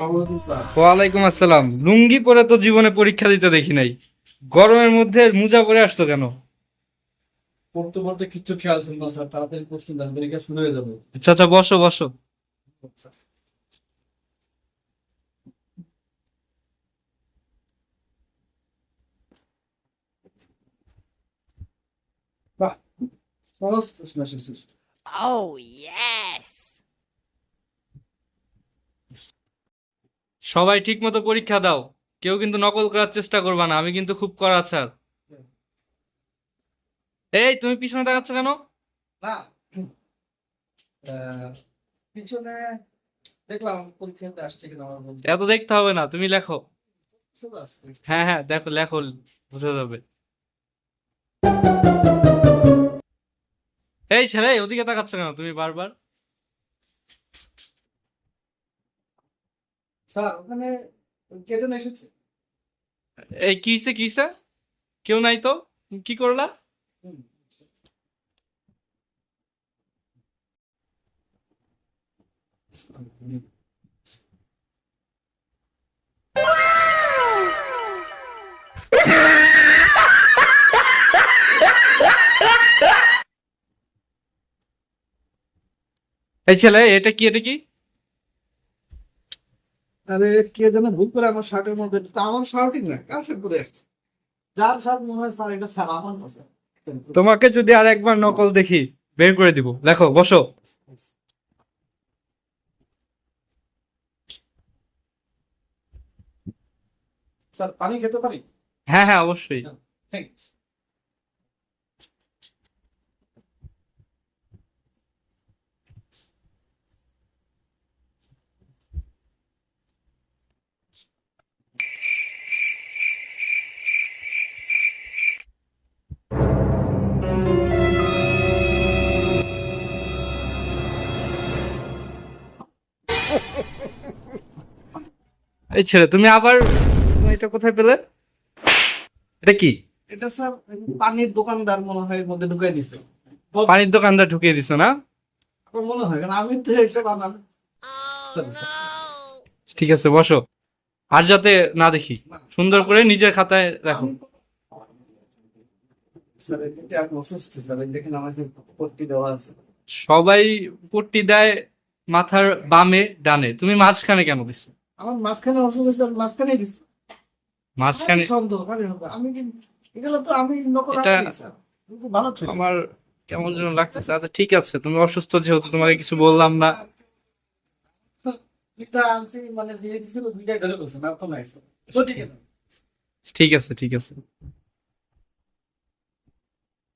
ওয়ালাইকুম আসসালাম। লুঙ্গি পরে তো জীবনে পরীক্ষা দিতে দেখি নাই। গরমের মধ্যে মোজা পরে আসছো কেন? পড়তে পড়তে কিচ্ছু খেয়াল ছিল না স্যার। তাড়াতাড়ি কোশ্চেন দেন পরীক্ষা শুরু হয়ে যাবে। আচ্ছা আচ্ছা বসো বসো। বাহ সহজ প্রশ্ন এসেছে। Oh, yes. সবাই ঠিক মতো পরীক্ষা দাও। কেউ কিন্তু নকল করার চেষ্টা করবা না আমি কিন্তু খুব করা ছাড় এই তুমি পিছনে দেখাচ্ছ কেন? না। পিছনে দেখলাম পরীক্ষাতে আসছে কিনা এত দেখতে হবে না তুমি লেখো। হ্যাঁ হ্যাঁ দেখো লেখো বুঝে যাবে। এই ছেলে ওদিকে তাকাচ্ছ কেন? তুমি বারবার? স্যার ওখানে কে যেন এসেছে? এই কিসে কিসে কেউ নাই তো? কি করলা? এই ছেলে এটা কি এটা কি? আরে কে যেন ভুল করে আমার শার্টের মধ্যে আমার শার্টই না কার শার্ট পরে আসছে? যার শার্ট মনে হয় স্যার এটা স্যার আমার না তোমাকে যদি আর একবার নকল দেখি বের করে দিব। দেখো বসো। স্যার পানি খেতে পারি? হ্যাঁ হ্যাঁ অবশ্যই। থ্যাংকস এই ছেলে তুমি আবার এটা কোথায় পেলে? এটা কি? এটা স্যার পানির দোকানদার মনে হয় এর মধ্যে ঢুকাই দিছে। পানির দোকানদার ঢুকিয়ে দিছে না? আমার মনে হয় কারণ আমি তো এসে বানান Sorry, ঠিক আছে বসো। আর যাতে না দেখি সুন্দর করে নিজের খাতায় রাখো। সবাই পট্টি দেয় মাথার বামে ডানে। তুমি মাঝখানে কেন দিছো? আমার মাঝখানে অসুখ হয়েছে মাঝখানে সন্দেহ আমি এগুলো তো আমি নকল ভালো ছিল। আমার কেমন যেন লাগতেছে। আচ্ছা ঠিক আছে তুমি অসুস্থ যেহেতু তোমাকে কিছু বললাম না। মানে দিয়ে দিছিল দুইটাই ধরে বলছে না তো নাই। ঠিক আছে। ঠিক আছে।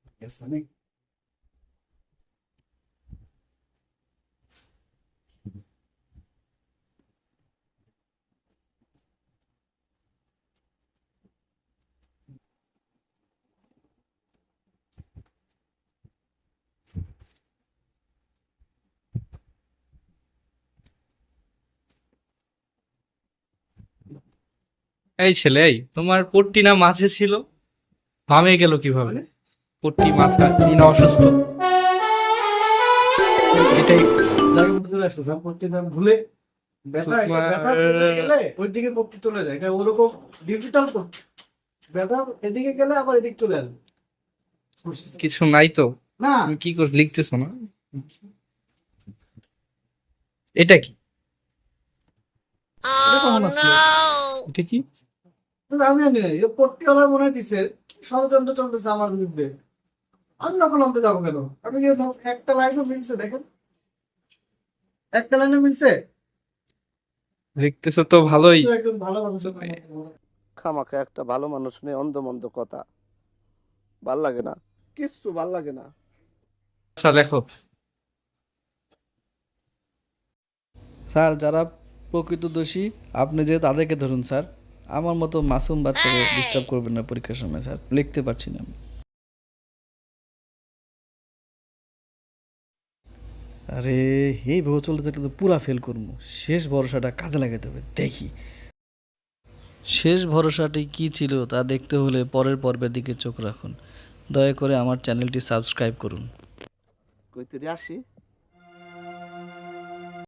ঠিক আছে এই ছেলে এই তোমার পট্টি না মাঝে ছিল? বামে গেল কীভাবে? পট্টি মাথা তুমি না অসুস্থ। এটাই। ভুলে ব্যথা এটা ব্যথা গেলে ওই দিকে পট্টি চলে যায়। এটা ওরকম ডিজিটাল ব্যথা এদিকে গেলে আবার এদিক চলে আসবে কিছু নাই তো? না। তুমি কি করছ লিখতেছো না? এটা কি? এটা কিন্তু আমি জানি না এই পট্টিওয়ালা মনে দিছে ষড়যন্ত্র চলতেছে আমার বিরুদ্ধে। আমি নকল আনতে যাব কেন? আমি কি একটা লাইনও মিলছে দেখেন। একটা লাইনে মিলছে? লিখতেছো তো ভালোই। একজন ভালো মানুষ খামাখা একটা ভালো মানুষ নেই অন্ধ মন্দ কথা। ভালো লাগে না। কিচ্ছু ভালো লাগে না। আচ্ছা লেখো। স্যার যারা প্রকৃত দোষী আপনি যে তাদেরকে ধরুন স্যার। আমার মতো মাসুম বাচ্চাকে ডিস্টার্ব করবেন না পরীক্ষার সময় স্যার। লিখতে পারছি না আমি। আরে এইভাবে চলতে থাকলে তো পুরা ফেল করব শেষ ভরসাটা কাজে লাগাতে হবে দেখি। শেষ ভরসাটি কি ছিল তা দেখতে হলে পরের পর্বের দিকে চোখ রাখুন। দয়া করে আমার চ্যানেলটি সাবস্ক্রাইব করুন। কই তুই আসি।